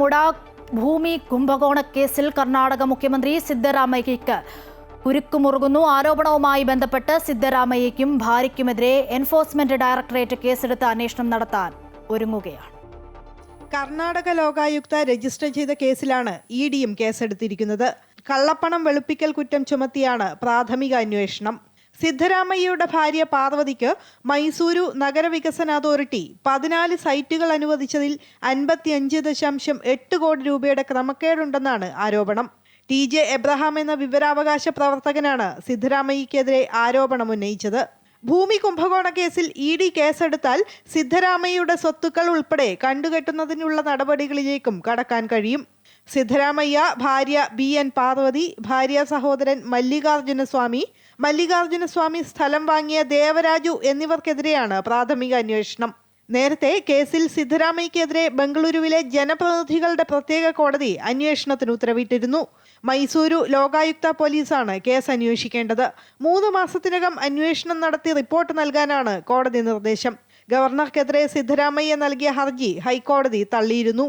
പെരുമാറമുട ഭൂമി കുംഭകോണ കേസിൽ കർണാടക മുഖ്യമന്ത്രി സിദ്ധരാമയ്യയ്ക്ക് കുരുക്കുമുറുകുന്നു. ആരോപണവുമായി ബന്ധപ്പെട്ട് സിദ്ധരാമയ്യയ്ക്കും ഭാര്യയ്ക്കുമെതിരെ എൻഫോഴ്സ്മെന്റ് ഡയറക്ടറേറ്റ് കേസെടുത്ത് അന്വേഷണം നടത്താൻ ഒരുങ്ങുകയാണ്. കർണാടക ലോകായുക്ത രജിസ്റ്റർ ചെയ്ത കേസിലാണ് ഇ ഡിയും കേസെടുത്തിരിക്കുന്നത്. കള്ളപ്പണം വെളുപ്പിക്കൽ കുറ്റം ചുമത്തിയാണ് പ്രാഥമിക അന്വേഷണം. സിദ്ധരാമയ്യയുടെ ഭാര്യ പാർവതിക്ക് മൈസൂരു നഗരവികസന അതോറിറ്റി പതിനാല് സൈറ്റുകൾ അനുവദിച്ചതിൽ അൻപത്തിയഞ്ച് ദശാംശം എട്ട് കോടി രൂപയുടെ ക്രമക്കേടുണ്ടെന്നാണ് ആരോപണം. ടി ജെ എബ്രഹാം എന്ന വിവരാവകാശ പ്രവർത്തകനാണ് സിദ്ധരാമയ്യക്കെതിരെ ആരോപണം ഉന്നയിച്ചത്. ഭൂമി കുംഭകോണ കേസിൽ ഇ ഡി കേസെടുത്താൽ സിദ്ധരാമയ്യയുടെ സ്വത്തുക്കൾ ഉൾപ്പെടെ കണ്ടുകെട്ടുന്നതിനുള്ള നടപടികളിലേക്കും കടക്കാൻ കഴിയും. സിദ്ധരാമയ്യ ഭാര്യ ബി. എൻ. പാർവതി ഭാര്യ സഹോദരൻ മല്ലികാർജുനസ്വാമി മല്ലികാർജുനസ്വാമി മല്ലികാർജുന സ്വാമി സ്ഥലം വാങ്ങിയ ദേവരാജു എന്നിവർക്കെതിരെയാണ് പ്രാഥമിക അന്വേഷണം. നേരത്തെ കേസിൽ സിദ്ധരാമയ്യക്കെതിരെ ബംഗളൂരുവിലെ ജനപ്രതിനിധികളുടെ പ്രത്യേക കോടതി അന്വേഷണത്തിന് ഉത്തരവിട്ടിരുന്നു. മൈസൂരു ലോകായുക്ത പോലീസാണ് കേസ് അന്വേഷിക്കേണ്ടത്. മൂന്ന് മാസത്തിനകം അന്വേഷണം നടത്തി റിപ്പോർട്ട് നൽകാനാണ് കോടതി നിർദ്ദേശം. ഗവർണർക്കെതിരെ സിദ്ധരാമയ്യ നൽകിയ ഹർജി ഹൈക്കോടതി തള്ളിയിരുന്നു.